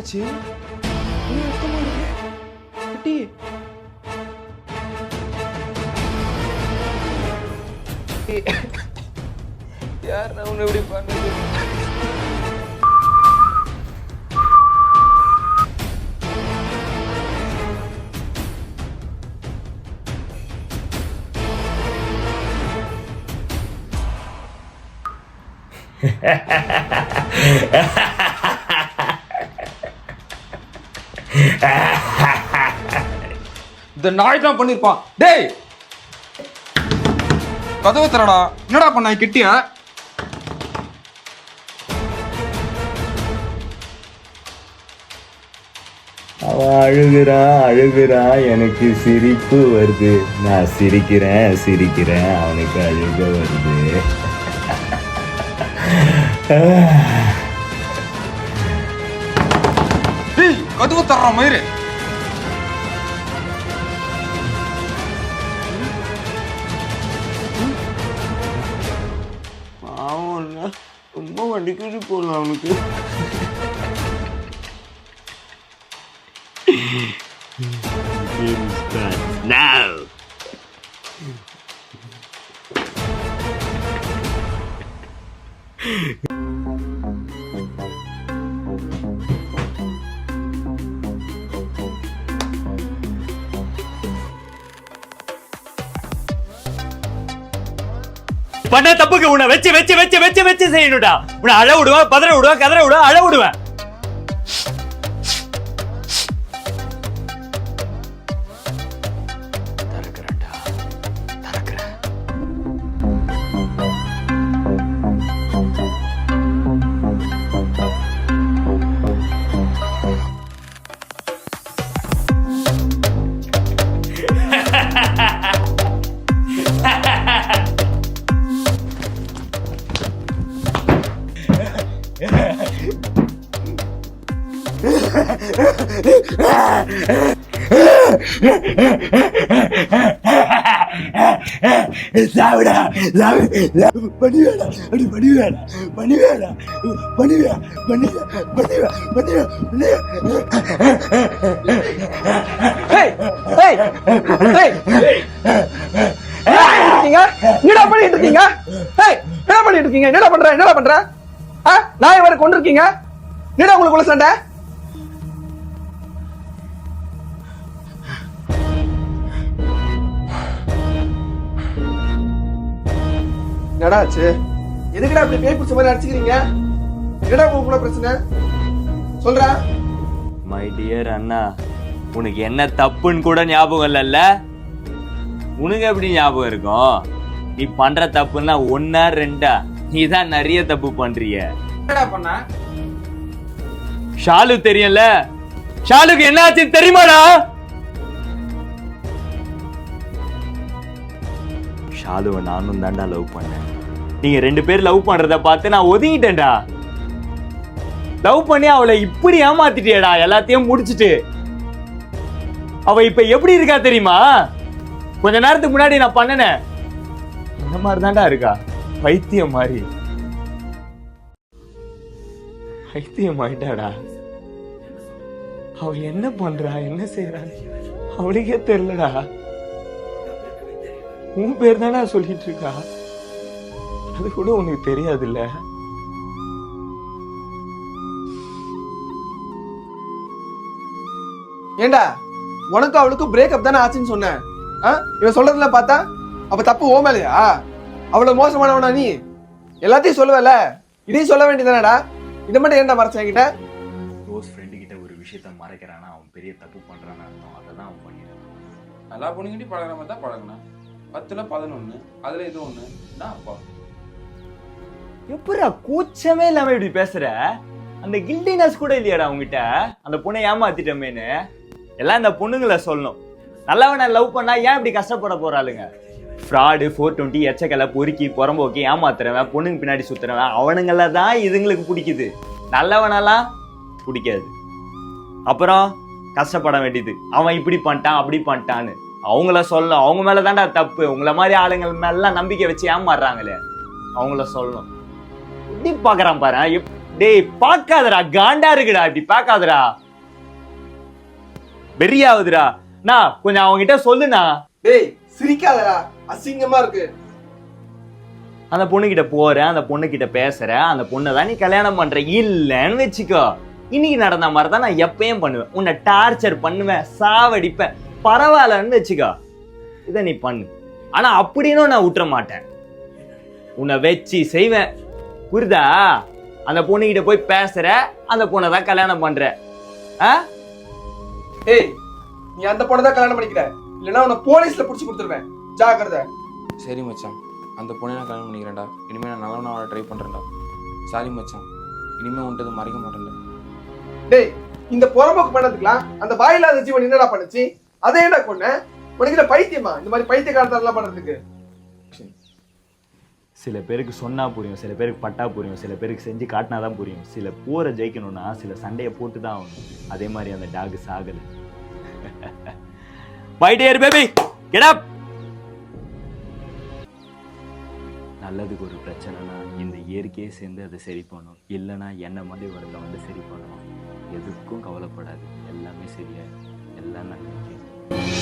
ஆச்சு ஒரே ரத்தமா இருக்கு. குட்டி யார் நான் உன்னை இப்படி பண்ணது இந்த நாய் தான் பண்ணிருப்பான். டேய்! கதவு தரடா என்னடா பண்ண கிட்டியா? அவ அழுகுறா அழுகுறா. எனக்கு சிரிப்பு வருது. நான் சிரிக்கிறேன் சிரிக்கிறேன். அவனுக்கு அழுக வருது. கதவை தர்றான் மயிறு ரொம்ப வண்டிக்கிட்டு போகலாம் அவனுக்கு Now. பண்ண தப்புக்கு உன்னை வச்சு வச்சு வச்சு வச்சு வச்சு செய்யணும்டா. உன்னை அழ விடுவேன் பதற விடுவேன் கதற விடுவேன் அழ விடுவேன். சாவிடா சாவி பண்ணிவேடா அப்படி பண்ணிவேடா பண்ணிவேடா பண்ணிவே பண்ணுவே பண்ணுவே பண்ணுவே பண்ணுவே ஏய் ஏய் ஏய் என்னடா பண்ணிட்டு இருக்கீங்க ஏய் என்ன பண்ணிட்டு இருக்கீங்க என்னடா பண்ற என்னடா பண்ற ஆ நாய் வர கொண்டு என்னடா உங்களுக்குள்ள சண்டை என்னடா ஆச்சு? எதுக்குடா இப்படி பேய் பிடிச்ச மாதிரி அடிச்சுக்கிறீங்க? என்னடா உங்களுக்குள்ள பிரச்சனை? சொல்றா. மை டியர் அண்ணா உனக்கு என்ன தப்புன்னு கூட ஞாபகம் இல்லைல்ல? உனக்கு எப்படி ஞாபகம் இருக்கும்? நீ பண்ற தப்புன்னா ஒன்னா ரெண்டா? நீ தான் நிறைய தப்பு பண்றிய. என்னடா பண்ண? ஷாலு தெரியும்ல? ஷாலுக்கு என்ன ஆச்சுன்னு தெரியுமாடா? ஷாலுவை நானும் தான்டா லவ் பண்ணேன். நீங்கள் ரெண்டு பேர் லவ் பண்ணுறத பார்த்து நான் ஒதுங்கிட்டேன்டா. லவ் பண்ணி அவளை இப்படி ஏமாத்திட்டியடா எல்லாத்தையும் முடிச்சிட்டு. அவ இப்ப எப்படி இருக்கா தெரியுமா? கொஞ்ச நேரத்துக்கு முன்னாடி நான் பண்ணினேன். இந்த மாதிரி தாண்டா இருக்கா? பைத்தியம் மாதிரி. பைத்தியம் ஆயிட்டாடா. அவள் என்ன பண்றா? என்ன செய்யறா அவளுக்கே தெரியலடா. உன் பேர் தானே சொல்லிட்டு இருக்கா? அது கூட உனக்கு தெரியாதுல்ல. ஏண்டா? உனக்கு அவளுக்கும் பிரேக்கப் தானே ஆச்சுன்னு சொன்னேன் ஆ? இவன் சொல்றதுல பார்த்தா அப்ப தப்பு ஓ மேலையா? அவ்வளவு மோசமானவனா நீ? எல்லாத்தையும் சொல்லுவல இதையும் சொல்ல வேண்டியதானடா இதை மட்டும் ஏன்டா மறைச்ச என்கிட்ட? க்ளோஸ் ஃப்ரெண்டு கிட்ட ஒரு விஷயத்த மறைக்கிறானா? அவன் பெரிய தப்பு பண்றான்னு அர்த்தம். அதை தான் அவன் பண்ணிடுறான் நல்லா பொண்ணுங்கிட்டி பழகிற மாதிரி தான் பழகினேன் பத்துல பதினொன்னு அதுல இது ஒண்ணு. நான் அப்பா. எப்படா கூச்சமே இல்லாம இப்படி பேசுற? அந்த கில்டினஸ் கூட இல்லையாடா உங்ககிட்ட அந்த பொண்ணை ஏமாத்திட்டமேன்னு. எல்லாம் இந்த பொண்ணுங்களை சொல்லணும். நல்லவனை லவ் பண்ணா ஏன் இப்படி கஷ்டப்பட போறாளுங்க ஃப்ராடு ஃபோர் டுவெண்ட்டி எச்சக்கலை பொறுக்கி புறம்போக்கி ஏமாத்துறவன் பொண்ணுங்க பின்னாடி சுத்துறவன் அவனுங்கள தான் இதுங்களுக்கு பிடிக்குது. நல்லவனெல்லாம் பிடிக்காது. அப்புறம் கஷ்டப்பட வேண்டியது. அவன் இப்படி பண்ணிட்டான் அப்படி பண்ணிட்டான்னு. அவங்கள சொல்லணும் அவங்க மேல தான்டா தப்பு. உங்களை மாதிரி ஆளுங்கள் மேலாம் நம்பிக்கை வச்சு ஏமாறுறாங்களே. அவங்கள சொல்லணும் எப்படி பார்க்கறான் பாரு. டேய் பார்க்காதடா. காண்டா இருக்குடா. இப்படி பார்க்காதடா. வெறியாவுதுடா. நான் கொஞ்சம் அவங்க கிட்ட சொல்லுண்ணா. டேய் சிரிக்காதடா. அசிங்கமா இருக்கு. அந்த பொண்ணுகிட்ட போறேன். அந்த பொண்ணுகிட்ட பேசுறேன். அந்த பொண்ணை தான் நீ கல்யாணம் பண்ற. இல்லைன்னு வச்சுக்கோ. இன்னைக்கு நடந்த மாதிரி தான் நான் எப்பயும் பண்ணுவேன். உன்னை டார்ச்சர் பண்ணுவேன். சாவடிப்பேன். பரவாயில்லன்னு வச்சுக்கோ. இதை நீ பண்ணு. ஆனா அப்படின்னும் நான் விட்டுற மாட்டேன். உன்னை வச்சு செய்வேன். புரியுதா அந்த பொண்ணுகிட்ட போய் பேசுற அந்த பொண்ணை தான் கல்யாணம் பண்ற. ஆ? ஏய் நீ அந்த பொண்ணை தான் கல்யாணம் பண்ணிக்கிற. இல்லைன்னா உன்னை போலீஸ்ல புடிச்சு கொடுத்துருவேன். ஜாக்கிரதை. சரி மச்சான். அந்த பொண்ணை நான் கல்யாணம் பண்ணிக்கிறேன்டா. இனிமேல் நான் நல்லவனா வாழ ட்ரை பண்ணுறேன்டா சாரி மச்சான். இனிமேல் உன்ட்டு மறைக்க மாட்டேன்டா. டேய் இந்த புறம்போக்கு பண்ணதுக்குலாம் அந்த வாயில்லாத ஜீவன் என்னடா பண்ணுச்சு? அதை என்ன கொன்ன உனக்கு என்ன பைத்தியமா? இந்த மாதிரி பைத்தியக்காரத்தெல்லாம் பண்றதுக்கு. சில பேருக்கு சொன்னா புரியும் சில பேருக்கு பட்டா புரியும் சில பேருக்கு செஞ்சு காட்டினா தான் புரியும். சில போரை ஜெயிக்கணும்னா சில சண்டையை போட்டு தான் ஆகணும். அதே மாதிரி அந்த டாக் சாகல. பைட் ஏர் பேபி கெட் அப் நல்லதுக்கு ஒரு பிரச்சனைனா இந்த இயற்கையே சேர்ந்து அதை சரி பண்ணும் இல்லைன்னா என்ன மாதிரி வரல வந்து சரி பண்ணுவோம் எதுக்கும் கவலைப்படாது. எல்லாமே சரியாயிடும். எல்லாம் நன்மைக்கு you